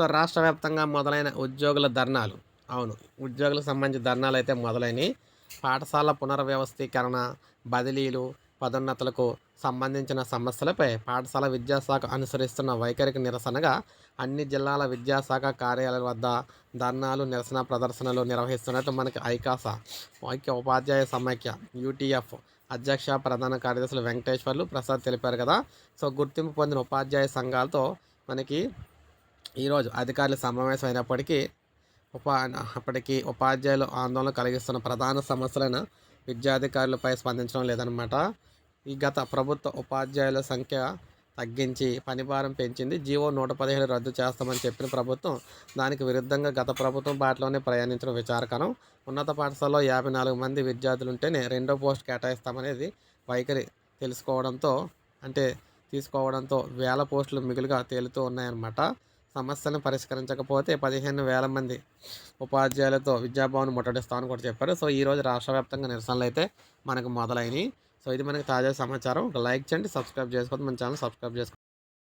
So రాష్ట్ర వ్యాప్తంగా మొదలైన ఉద్యోగుల ధర్నాలు. అవును ఉద్యోగులకు సంబంధించి ధర్నాలు అయితే మొదలైనవి పాఠశాల పునర్వ్యవస్థీకరణ బదిలీలు పదోన్నతులకు సంబంధించిన సమస్యలపై పాఠశాల విద్యాశాఖ అనుసరిస్తున్న వైఖరికి నిరసనగా అన్ని జిల్లాల విద్యాశాఖ కార్యాలయాల వద్ద ధర్నాలు నిరసన ప్రదర్శనలు నిర్వహిస్తున్నట్టు మనకి ఐకాస ఐక్య ఉపాధ్యాయ సమైక్య యూటీఎఫ్ అధ్యక్ష ప్రధాన కార్యదర్శులు వెంకటేశ్వర్లు ప్రసాద్ తెలిపారు కదా. సో గుర్తింపు పొందిన ఉపాధ్యాయ సంఘాలతో మనకి ఈరోజు అధికారులు సమావేశం అయినప్పటికీ ఉపా అప్పటికి ఉపాధ్యాయులు ఆందోళన కలిగిస్తున్న ప్రధాన సమస్యలైన విద్యాధికారులపై స్పందించడం లేదనమాట ఈ గత ప్రభుత్వ ఉపాధ్యాయుల సంఖ్య తగ్గించి పనిభారం పెంచింది. జీవో నూట పదిహేడు రద్దు చేస్తామని చెప్పిన ప్రభుత్వం దానికి విరుద్ధంగా గత ప్రభుత్వం బాటలోనే ప్రయాణించడం విచారకరం. ఉన్నత పాఠశాలలో యాభై నాలుగు మంది విద్యార్థులు ఉంటేనే రెండో పోస్ట్ కేటాయిస్తామనేది వైఖరి తెలుసుకోవడంతో అంటే తీసుకోవడంతో వేల పోస్టులు మిగులుగా తేలుతూ ఉన్నాయన్నమాట. సమస్యలను పరిష్కరించకపోతే పదిహేను వేల మంది ఉపాధ్యాయులతో విద్యాభవన్ ముట్టడిస్తామని కూడా చెప్పారు. సో ఈరోజు రాష్ట్ర వ్యాప్తంగా నిరసనలు అయితే మనకు మొదలైనవి సో ఇది మనకి తాజా సమాచారం. ఒక లైక్ చేయండి సబ్స్క్రైబ్ చేసుకోండి మన ఛానల్ సబ్స్క్రైబ్ చేసుకోండి